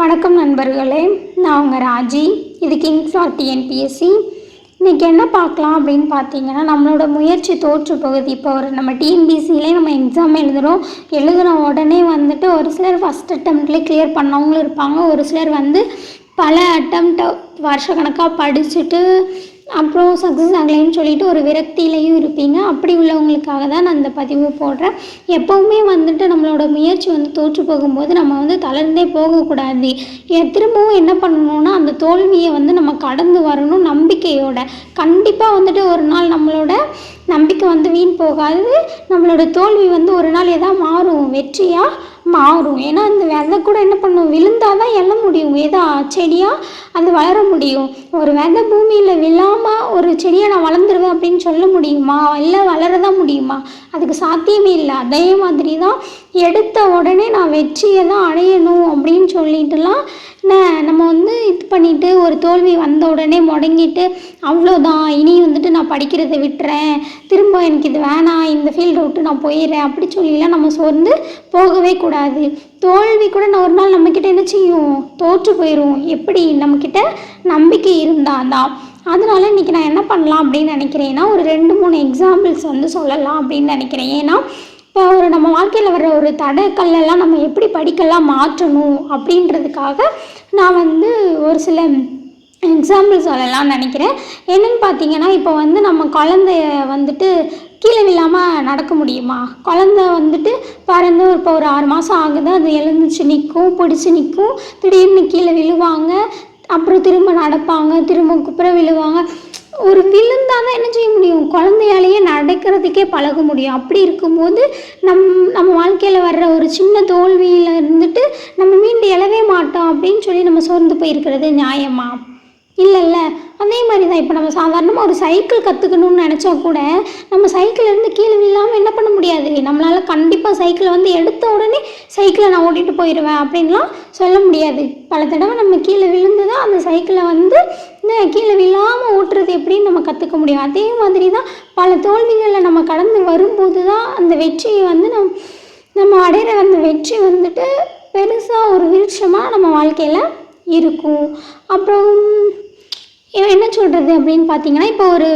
வணக்கம் நண்பர்களே நான் உங்கள் ராஜி. இது கிங்ஸ் ஆர் டிஎன்பிஎஸ்சி இன்றைக்கி என்ன பார்க்கலாம் அப்படின்னு பார்த்தீங்கன்னா நம்மளோட முயற்சி தோற்று போகுது. இப்போ ஒரு நம்ம டிஎன்பிஎஸ்சிலே நம்ம எக்ஸாம் எழுதுகிறோம் எழுதுன உடனே வந்துட்டு ஒரு சிலர் ஃபஸ்ட் அட்டம்ப்ட்லேயே கிளியர் பண்ணவங்களும் இருப்பாங்க. ஒரு சிலர் வந்து பல அட்டம்ப்ட் வருஷக்கணக்காக படிச்சுட்டு அப்புறம் சக்ஸஸ் ஆகலைன்னு சொல்லிட்டு ஒரு விரக்தியிலையும் இருப்பீங்க. அப்படி உள்ளவங்களுக்காக தான் நான் இந்த பதிவு போடுறேன். எப்போவுமே வந்துட்டு நம்மளோட முயற்சி வந்து தோற்று போகும்போது நம்ம வந்து தளர்ந்தே போகக்கூடாது. திரும்பவும் என்ன பண்ணணும்னா அந்த தோல்வியை வந்து நம்ம கடந்து வரணும் நம்பிக்கையோட. கண்டிப்பாக வந்துட்டு ஒரு நாள் நம்மளோட நம்பிக்கை வந்து வீண் போகாது. நம்மளோட தோல்வி வந்து ஒரு நாள் எதா மாறும். வெற்றியாக மாறும். ஏன்னா அந்த விதை கூட என்ன பண்ணும்? விழுந்தால் தான் எல்ல முடியும். எதா செடியாக அது வளர முடியும். ஒரு விதை பூமியில் விழாமல் ஒரு செடியை நான் வளர்ந்துருவேன் அப்படின்னு சொல்ல முடியுமா? இல்லை வளரதான் முடியுமா? அதுக்கு சாத்தியமே இல்லை. அதே மாதிரி தான் எடுத்த உடனே நான் வெற்றியை தான் அடையணும் அப்படின்னு சொல்லிட்டுலாம் நம்ம வந்து இது பண்ணிட்டு ஒரு தோல்வி வந்த உடனே முடங்கிட்டு அவ்வளோதான் இனி வந்துட்டு நான் படிக்கிறதை விட்டுறேன். திரும்ப எனக்கு இது வேணாம். இந்த ஃபீல்டை விட்டு நான் போயிடுறேன். அப்படி சொல்லிலாம் நம்ம சோர்ந்து போகவே கூடாது. தோல்வி கூட நான் ஒரு நாள் நம்மக்கிட்ட என்ன செய்யும்? தோற்று போயிடும் எப்படி? நமக்கு நம்மக்கிட்ட நம்பிக்கை இருந்தால் தான் அதனால இன்றைக்கி நான் என்ன பண்ணலாம் அப்படின்னு நினைக்கிறேன்னா ஒரு ரெண்டு மூணு எக்ஸாம்பிள்ஸ் வந்து சொல்லலாம் அப்படின்னு நினைக்கிறேன். ஏன்னா இப்போ ஒரு நம்ம வாழ்க்கையில் வர்ற ஒரு தடைக்கல்லாம் நம்ம எப்படி படிக்கலாம் மாற்றணும் அப்படின்றதுக்காக நான் வந்து ஒரு சில எக்ஸாம்பிள் சொல்லலாம்னு நினைக்கிறேன். என்னென்னு பார்த்தீங்கன்னா இப்போ வந்து நம்ம குழந்தைய வந்துட்டு கீழே விழாமல் நடக்க முடியுமா? குழந்த வந்துட்டு பிறந்து இப்போ ஒரு ஆறு மாதம் ஆகுது. அது எழுந்துச்சு நிற்கும் பிடிச்சி நிற்கும் திடீர்னு கீழே விழுவாங்க. அப்புறம் திரும்ப நடப்பாங்க திரும்ப குப்புற விழுவாங்க. ஒரு விழுந்தால் தான் என்ன செய்ய முடியும்? குழந்தையாலேயே நடக்கிறதுக்கே பழக முடியும். அப்படி இருக்கும்போது நம் நம்ம வாழ்க்கையில் வர்ற ஒரு சின்ன தோல்வியில் இருந்துட்டு நம்ம மீண்டு எழவே மாட்டோம் அப்படின்னு சொல்லி நம்ம சோர்ந்து போயிருக்கிறது நியாயமா? இல்லைல்ல அதே மாதிரி தான் இப்போ நம்ம சாதாரணமாக ஒரு சைக்கிள் கற்றுக்கணும்னு நினச்சா கூட நம்ம சைக்கிள்லேருந்து கீழே விழாமல் என்ன பண்ண முடியாது? நம்மளால் கண்டிப்பாக சைக்கிளை வந்து எடுத்த உடனே சைக்கிளை நான் ஓட்டிகிட்டு போயிடுவேன் அப்படின்லாம் சொல்ல முடியாது. பல தடவை நம்ம கீழே விழுந்து தான் அந்த சைக்கிளை வந்து கீழே விழாமல் ஓட்டுறது எப்படின்னு நம்ம கற்றுக்க முடியும். அதே மாதிரி தான் பல தோல்விகளை நம்ம கடந்து வரும்போது தான் அந்த வெற்றியை வந்து நம் நம்ம அடையிற அந்த வெற்றி வந்துட்டு பெருசாக ஒரு விருட்சமாக நம்ம வாழ்க்கையில் இருக்கும். அப்புறம் இவன் என்ன சொல்கிறது அப்படின்னு பார்த்தீங்கன்னா இப்போ ஒரு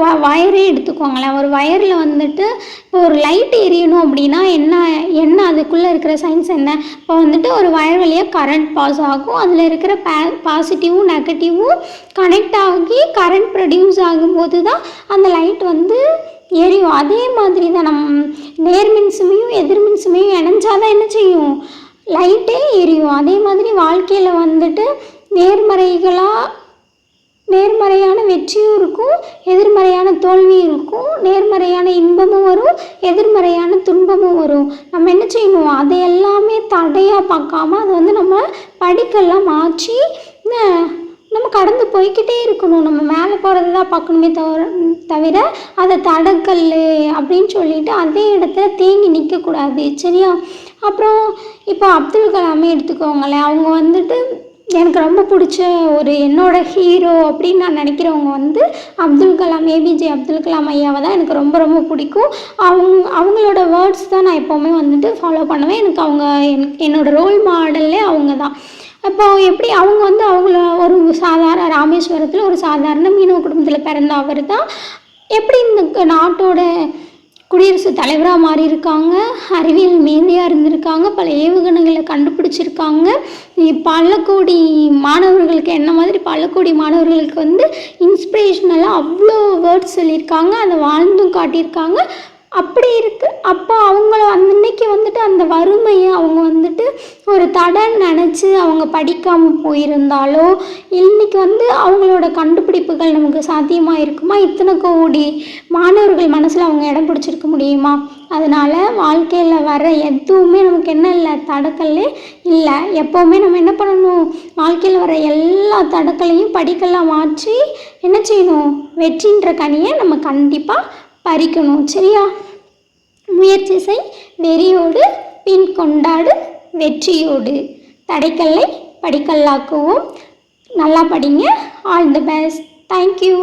வ வயரே எடுத்துக்கோங்களேன். ஒரு வயரில் வந்துட்டு இப்போ ஒரு லைட் எரியணும் அப்படின்னா என்ன என்ன அதுக்குள்ளே இருக்கிற சயின்ஸ் என்ன? இப்போ வந்துட்டு ஒரு வயர் வழியாக கரண்ட் பாஸ் ஆகும். அதில் இருக்கிற பே பாசிட்டிவும் நெகட்டிவும் கனெக்ட் ஆகி கரண்ட் ப்ரொடியூஸ் ஆகும்போது தான் அந்த லைட் வந்து எரியும். அதே மாதிரி தான் நம் நேர்மின்சுமையும் எதிர்மின்சுமையும் இணைஞ்சாதான் என்ன செய்யும்? லைட்டே எரியும். அதே மாதிரி வாழ்க்கையில் வந்துட்டு நேர்மறைகளாக நேர்மறையான வெற்றியும் இருக்கும் எதிர்மறையான தோல்வியும் இருக்கும். நேர்மறையான இன்பமும் வரும் எதிர்மறையான துன்பமும் வரும். நம்ம என்ன செய்யணும் அதை எல்லாமே தடையாக பார்க்காம அதை வந்து நம்ம படிக்கெல்லாம் மாற்றி நம்ம கடந்து போய்க்கிட்டே இருக்கணும். நம்ம மேலே போகிறது தான் பார்க்கணுமே தவிர தவிர அதை தடக்கல் அப்படின்னு சொல்லிட்டு அதே இடத்துல தேங்கி நிற்கக்கூடாது. சரியா? அப்புறம் இப்போ அப்துல் கலாமே எடுத்துக்கோங்களேன். அவங்க வந்துட்டு எனக்கு ரொம்ப பிடிச்ச ஒரு என்னோட ஹீரோ அப்படின்னு நான் நினைக்கிறவங்க வந்து அப்துல் கலாம் ஏபிஜே அப்துல் கலாம் ஐயாவை தான் எனக்கு ரொம்ப ரொம்ப பிடிக்கும். அவங்க அவங்களோட வேர்ட்ஸ் தான் நான் எப்போவுமே வந்துட்டு ஃபாலோ பண்ணுவேன். எனக்கு அவங்க என் என்னோட ரோல் மாடல்லே அவங்க தான். அப்போ எப்படி அவங்க வந்து அவங்கள ஒரு சாதாரண ராமேஸ்வரத்தில் ஒரு சாதாரண மீனவ குடும்பத்தில் பிறந்த அவர் தான்? எப்படி இந்த நாட்டோட குடியரசுத் தலைவராக மாறியிருக்காங்க. அறிவியல் மேதையாக இருந்திருக்காங்க. பல ஏவுகணைகளை கண்டுபிடிச்சிருக்காங்க. இ- பல கோடி மாணவர்களுக்கு என்ன மாதிரி பல கோடி மாணவர்களுக்கு வந்து இன்ஸ்பிரேஷனெல்லாம் அவ்வளோ வேர்ட்ஸ் சொல்லியிருக்காங்க. அதை வாழ்ந்தும் காட்டியிருக்காங்க. அப்படி இருக்குது அப்போ அவங்கள அன்னைக்கு வந்துட்டு அந்த வறுமையை அவங்க வந்துட்டு ஒரு தடன் நினச்சி அவங்க படிக்காமல் போயிருந்தாலோ இன்றைக்கி வந்து அவங்களோட கண்டுபிடிப்புகள் நமக்கு சாத்தியமாக இருக்குமா? இத்தனை கோடி மாணவர்கள் மனசில் அவங்க இடம் பிடிச்சிருக்க முடியுமா? அதனால் வாழ்க்கையில் வர எதுவுமே நமக்கு என்ன இல்லை? தடக்கல்லே இல்லை. எப்போவுமே நம்ம என்ன பண்ணணும்? வாழ்க்கையில் வர எல்லா தடக்கலையும் படிக்கெல்லாம் மாற்றி என்ன செய்யணும்? வெற்றின்ற கனியை நம்ம கண்டிப்பாக பறிக்கணும் சரியா? முயற்சி செய் வெறியோடு பின் கொண்டாடு வெற்றியோடு. தடைக்கல்லை படிக்கல்லாக்குவோம். நல்லா படிங்க. All the best thank you